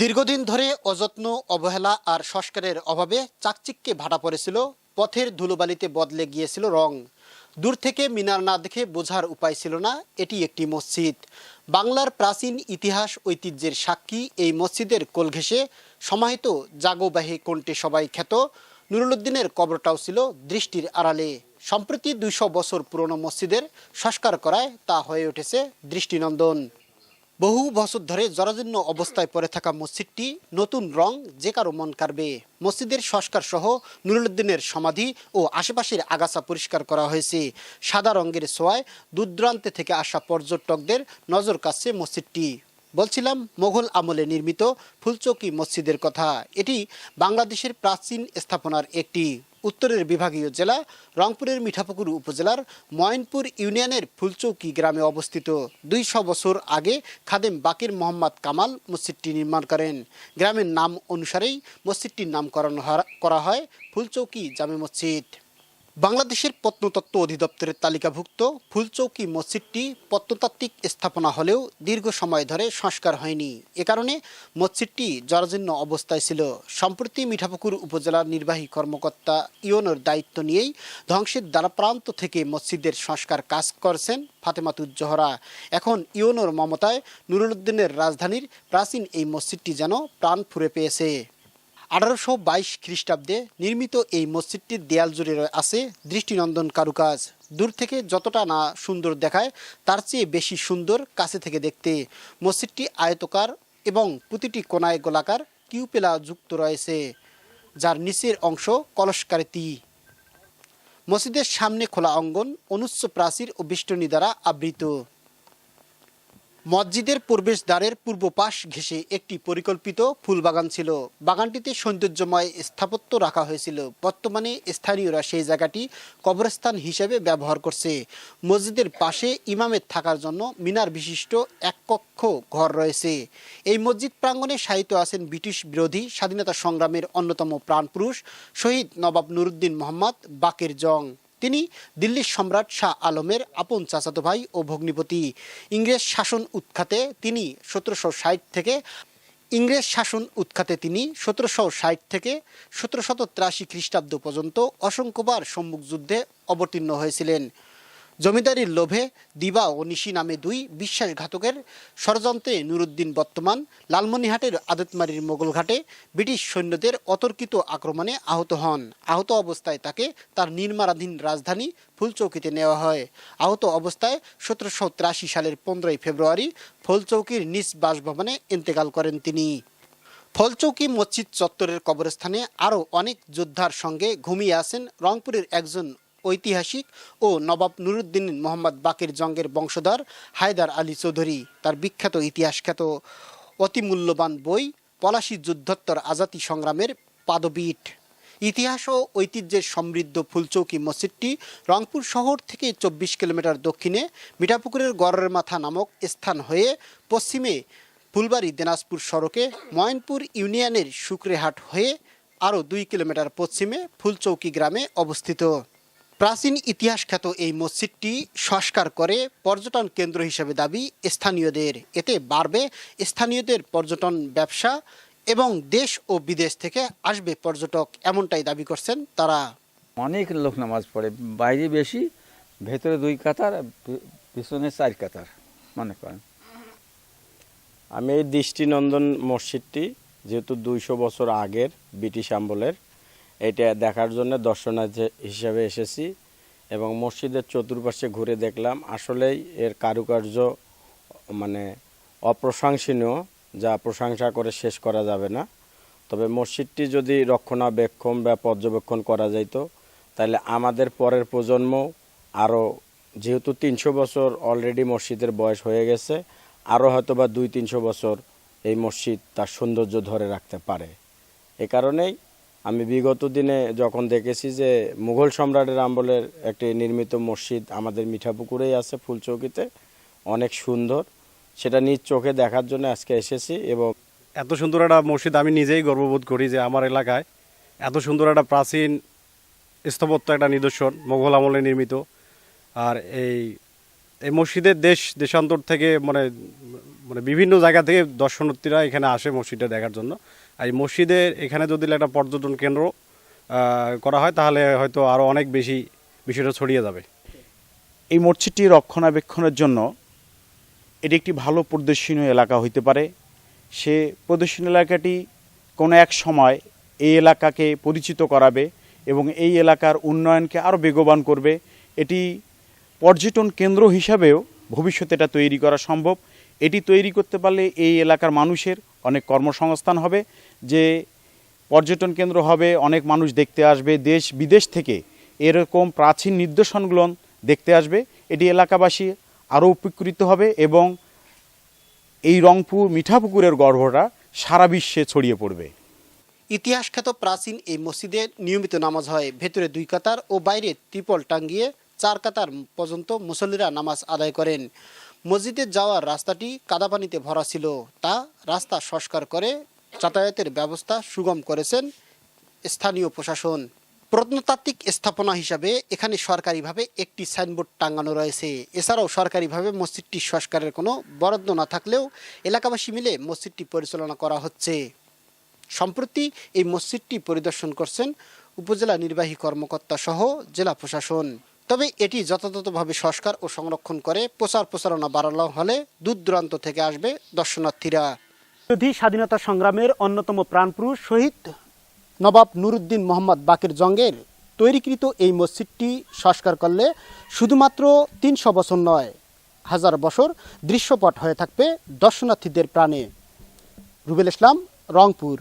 দীর্ঘদিন ধরে অযত্ন, অবহেলা আর সংস্কারের অভাবে চাকচিক্যে ভাটা পড়েছিল, পথের ধুলোবালিতে বদলে গিয়েছিল রং। দূর থেকে মিনার না দেখে বোঝার উপায় ছিল না, এটি একটি মসজিদ। বাংলার প্রাচীন ইতিহাস ঐতিহ্যের সাক্ষী এই মসজিদের কোল ঘেঁষে সমাহিত জাগোবাহী কণ্ঠে সবাই খ্যাত। নুরুলুদ্দিনের কবরটাও ছিল দৃষ্টির আড়ালে। সম্প্রতি দুইশো বছর পুরনো মসজিদের সংস্কার করায় তা হয়ে উঠেছে দৃষ্টিনন্দন। বহু বছর ধরে জরাজীর্ণ অবস্থায় পড়ে থাকা মসজিদটি নতুন রং যে কারও মন কাড়বে। মসজিদের সংস্কার সহ নুরুলুদ্দিনের সমাধি ও আশেপাশের আগাছা পরিষ্কার করা হয়েছে। সাদা রঙের সোয়ায় দূরদূরান্তে থেকে আসা পর্যটকদের নজর কাছে মসজিদটি। বলছিলাম, মোঘল আমলে নির্মিত ফুলচকি মসজিদের কথা। এটি বাংলাদেশের প্রাচীন স্থাপনার একটি উত্তরের বিভাগীয় জেলা, রংপুরের মিঠাপুকুর উপজেলার ময়নপুর ইউনিয়নের ফুলচৌকি গ্রামে অবস্থিত। দুইশো বছর আগে খাদেম বাকির মোহাম্মদ কামাল মসজিদটি নির্মাণ করেন। গ্রামের নাম অনুসারেই মসজিদটির নামকরণ করা হয় ফুলচৌকি জামে মসজিদ। বাংলাদেশের প্রত্নতত্ত্ব অধিদপ্তরের তালিকাভুক্ত ফুলচৌকি মসজিদটি প্রত্নতাত্ত্বিক স্থাপনা হলেও দীর্ঘ সময় ধরে সংস্কার হয়নি। এ কারণে মসজিদটি জরাজীর্ণ অবস্থায় ছিল। সম্প্রতি মিঠাপুকুর উপজেলার নির্বাহী কর্মকর্তা ইওনোর দায়িত্ব নিয়েই ধ্বংসের দ্বারাপ্রান্ত থেকে মসজিদের সংস্কার কাজ করছেন ফাতেমাতুজ্জোহরা এখন ইওনোর মমতায় নুরুলুদ্দিনের রাজধানীর প্রাচীন এই মসজিদটি যেন প্রাণ ফুরে পেয়েছে। আঠারোশো বাইশ খ্রিস্টাব্দে নির্মিত এই মসজিদটির দেয়াল জুড়ে আছে দৃষ্টিনন্দন কারুকাজ। দূর থেকে যতটা না সুন্দর দেখায়, তার চেয়ে বেশি সুন্দর কাছে থেকে দেখতে। মসজিদটি আয়তকার এবং প্রতিটি কোনায় গোলাকার কিউপেলা যুক্ত রয়েছে, যার নিচের অংশ কলসকারিতি। মসজিদের সামনে খোলা অঙ্গন অনুচ্চ প্রাচীর ও বিষ্টনী দ্বারা আবৃত। মসজিদের প্রবেশ দ্বারের পূর্ব পাশ ঘেঁষে একটি পরিকল্পিত ফুল বাগান ছিল। বাগানটিতে সৌন্দর্যময় স্থাপত্য রাখা হয়েছিল। বর্তমানে স্থানীয়রা সেই জায়গাটি কবরস্থান হিসেবে ব্যবহার করছে। মসজিদের পাশে ইমামের থাকার জন্য মিনার বিশিষ্ট এক কক্ষ ঘর রয়েছে। এই মসজিদ প্রাঙ্গণে সাহিত্য আছেন ব্রিটিশ বিরোধী স্বাধীনতা সংগ্রামের অন্যতম প্রাণপুরুষ শহীদ নবাব নুরুদ্দিন মোহাম্মদ বাকের জং। তিনি দিল্লির সম্রাট শাহ আলমের আপন চাচাতো ভাই ও ভগ্নিপতি। ইংরেজ শাসন উৎখাতে তিনি সতেরোশো ষাট থেকে ইংরেজ শাসন উৎখাতে তিনি সতেরোশো ষাট থেকে সতেরোশত তিরাশি খ্রিস্টাব্দ পর্যন্ত অসংখ্যবার সম্মুখ যুদ্ধে অবতীর্ণ হয়েছিলেন। জমিদারির লোভে দিবা ও নিশি নামে দুই বিশ্বাসঘাতকের ষড়যন্ত্রে নুরুদ্দিন বর্তমান লালমনিহাটের আদতমারির মোগলঘাটে ব্রিটিশ সৈন্যদের অতর্কিত আক্রমণে আহত হন। আহত অবস্থায় তাকে তার নির্মাণাধীন রাজধানী ফুলচৌকিতে নেওয়া হয়। আহত অবস্থায় সতেরোশো তিরাশি সালের পনেরোই ফেব্রুয়ারি ফুলচৌকির নিজ বাসভবনে ইন্তেকাল করেন তিনি। ফলচৌকি মসজিদ চত্বরের কবরস্থানে আরও অনেক যোদ্ধার সঙ্গে ঘুমিয়ে আছেন রংপুরের একজন ঐতিহাসিক ও নবাব নুরুদ্দিন মোহাম্মদ বাকের জঙ্গের বংশধর হায়দার আলী চৌধুরী তার বিখ্যাত ইতিহাসখ্যাত অতি মূল্যবান বই পলাশী যুদ্ধোত্তর আজাতি সংগ্রামের পাদবীট ইতিহাস ও ঐতিহ্যের সমৃদ্ধ ফুলচৌকি মসজিদটি রংপুর শহর থেকে চব্বিশ কিলোমিটার দক্ষিণে মিঠাপুকুরের গড়ের মাথা নামক স্থান হয়ে পশ্চিমে ফুলবাড়ি দিনাজপুর সড়কে ময়নপুর ইউনিয়নের শুক্রেহাট হয়ে আরও দুই কিলোমিটার পশ্চিমে ফুলচৌকি গ্রামে অবস্থিত। প্রাচীন ইতিহাস খ্যাত এই মসজিদটি সংস্কার করে পর্যটন কেন্দ্র হিসেবে দাবি স্থানীয়দের। এতে বাড়বে স্থানীয়দের পর্যটন ব্যবসা এবং দেশ ও বিদেশ থেকে আসবে পর্যটক এমনটাই দাবি করছেন তারা। অনেক লোক নামাজ পড়ে বাইরে বেশি ভেতরে দুই কাতার পিছনে চার কাতার মনে করেন। আমি এই দৃষ্টিনন্দন মসজিদটি যেহেতু দুইশো বছর আগের ব্রিটিশ আমলের এটা দেখার জন্য দর্শনার্থী হিসাবে এসেছি এবং মসজিদের চতুর্পাশে ঘুরে দেখলাম। আসলেই এর কারুকার্য মানে অপ্রশংসনীয়, যা প্রশংসা করে শেষ করা যাবে না। তবে মসজিদটি যদি রক্ষণাবেক্ষণ বা পর্যবেক্ষণ করা যাইতো, তাহলে আমাদের পরের প্রজন্ম আরও, যেহেতু তিনশো বছর অলরেডি মসজিদের বয়স হয়ে গেছে, আরও হয়তো বা দুই তিনশো বছর এই মসজিদ তার সৌন্দর্য ধরে রাখতে পারে। এ কারণেই আমি বিগত দিনে যখন দেখেছি যে মুঘল সম্রাটের আমলের একটি নির্মিত মসজিদ আমাদের মিঠাপুকুরেই আছে ফুলচৌকিতে, অনেক সুন্দর। সেটা নিজ চোখে দেখার জন্য আজকে এসেছি এবং এত সুন্দর একটা মসজিদ আমি নিজেই গর্ববোধ করি যে আমার এলাকায় এত সুন্দর একটা প্রাচীন স্থাপত্য একটা নিদর্শন মোগল আমলে নির্মিত। আর এই এই মসজিদের দেশ, দেশান্তর থেকে মানে মানে বিভিন্ন জায়গা থেকে দর্শনার্থীরা এখানে আসে মসজিদটা দেখার জন্য। আর এই মসজিদের এখানে যদি একটা পর্যটন কেন্দ্র করা হয়, তাহলে হয়তো আরও অনেক বেশি বিষয়টা ছড়িয়ে যাবে। এই মসজিদটি রক্ষণাবেক্ষণের জন্য এটি একটি ভালো প্রদর্শনীয় এলাকা হইতে পারে। সে প্রদর্শনী এলাকাটি কোনো এক সময় এই এলাকাকে পরিচিত করাবে এবং এই এলাকার উন্নয়নকে আরও বেগবান করবে। এটি পর্যটন কেন্দ্র হিসাবেও ভবিষ্যতে এটা তৈরি করা সম্ভব। এটি তৈরি করতে পারলে এই এলাকার মানুষের অনেক কর্মসংস্থান হবে, যে পর্যটন কেন্দ্র হবে, অনেক মানুষ দেখতে আসবে, দেশ বিদেশ থেকে এরকম প্রাচীন নিদর্শনগুলো দেখতে আসবে। এটি এলাকাবাসী আরও উপকৃত হবে এবং এই রংপুর মিঠাপুকুরের গর্ভটা সারা বিশ্বে ছড়িয়ে পড়বে। ইতিহাসখ্যাত প্রাচীন এই মসজিদে নিয়মিত নামাজ হয়। ভেতরে দুই কাতার ও বাইরে ত্রিপল টাঙ্গিয়ে চার কাতার পর্যন্ত মুসল্লিরা নামাজ আদায় করেন। মসজিদে যাওয়ার রাস্তাটি কাদাপানিতে ভরা ছিল। তা রাস্তা সংস্কার করে যাতায়াতের ব্যবস্থা সুগম করেছেন স্থানীয় প্রশাসন। প্রত্নতাত্ত্বিক স্থাপনা হিসাবে এখানে সরকারিভাবে একটি সাইনবোর্ড টাঙানো রয়েছে। এছাড়াও সরকারিভাবে মসজিদটি সংস্কারের কোনো বরাদ্দ না থাকলেও এলাকাবাসী মিলে মসজিদটি পরিচালনা করা হচ্ছে। সম্প্রতি এই মসজিদটি পরিদর্শন করছেন উপজেলা নির্বাহী কর্মকর্তা সহ জেলা প্রশাসন। তবে এটি যথাযথভাবে সংস্কার ও সংরক্ষণ করে, প্রচার প্রচারণা বাড়ানো হলে দূর দূরান্ত থেকে আসবে দর্শনার্থীরা। বিরোধী স্বাধীনতা সংগ্রামের অন্যতম প্রাণপুরুষ শহীদ নবাব নুরুদ্দিন মোহাম্মদ বাকের জঙ্গের তৈরিকৃত এই মসজিদটি সংস্কার করলে শুধুমাত্র তিনশো বছর নয়, হাজার বছর দৃশ্যপট হয়ে থাকবে দর্শনার্থীদের প্রাণে। রুবেল ইসলাম, রংপুর।